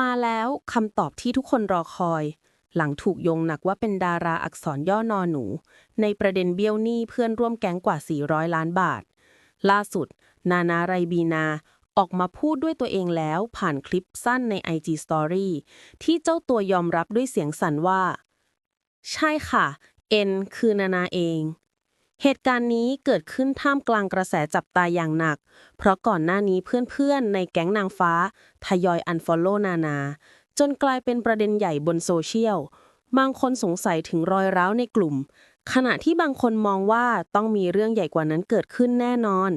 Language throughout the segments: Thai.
มาแล้วคำตอบที่ทุกคนรอคอย หลังถูกโยงหนักว่าเป็นดาราอักษรย่อนอหนู ในประเด็นเบี้ยวหนี้เพื่อนร่วมแก๊งกว่า 400 ล้านบาท ล่าสุด นานาไรบีนาออกมาพูดด้วยตัวเองแล้วผ่านคลิปสั้นใน IG Story ที่เจ้าตัวยอมรับด้วยเสียงสั่นว่า ใช่ค่ะ เอ็นคือนานาเอง เหตุการณ์นี้เกิดขึ้นท่ามกลางกระแสจับตาอย่างหนัก เพราะก่อนหน้านี้เพื่อนๆ ในแก๊งนางฟ้า ทยอยอันฟอลโล่นานา จนกลายเป็นประเด็นใหญ่บนโซเชียล บางคนสงสัยถึงรอยร้าวในกลุ่ม ขณะที่บางคนมองว่าต้องมีเรื่องใหญ่กว่านั้นเกิดขึ้นแน่นอน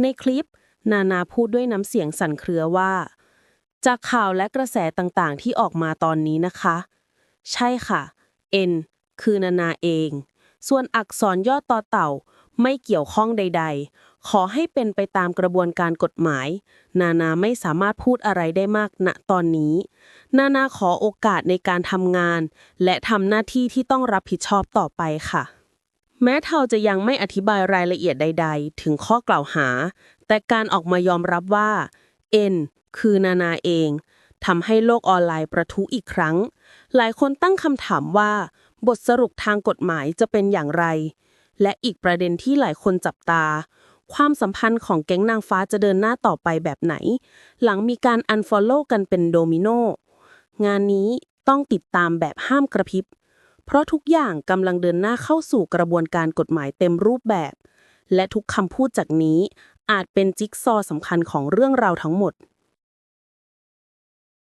ในคลิป นานาพูดด้วยน้ำเสียงสั่นเครือว่า จากข่าวและกระแสต่างๆ ที่ออกมาตอนนี้นะคะ ใช่ค่ะ N คือนานาเอง ส่วนอักษรย่อต่อเต่าไม่เกี่ยวข้องใด ๆ ขอให้เป็นไปตามกระบวนการกฎหมาย นานาไม่สามารถพูดอะไรได้มากณตอนนี้ นานาขอโอกาสในการทำงาน และทำหน้าที่ที่ต้องรับผิดชอบต่อไปค่ะ แม้เทาจะยังไม่อธิบายรายละเอียดใด ๆ ถึงข้อกล่าวหา แต่การออกมายอมรับว่า N คือนานาเอง ทำให้โลกออนไลน์ประทุอีกครั้ง หลายคนตั้งคำถามว่า บทสรุปทางกฎหมายจะเป็นอย่างไร และอีกประเด็นที่หลายคนจับตา ความสัมพันธ์ของแก๊งนางฟ้าจะเดินหน้าต่อไปแบบไหน หลังมีการ unfollow กันเป็นโดมิโนงานนี้ต้องติดตามแบบห้ามกระพริบ เพราะทุกอย่างกำลังเดินหน้าเข้าสู่กระบวนการกฎหมายเต็มรูปแบบ และทุกคำพูดจากนี้อาจเป็นจิ๊กซอว์สำคัญของเรื่องราวทั้งหมด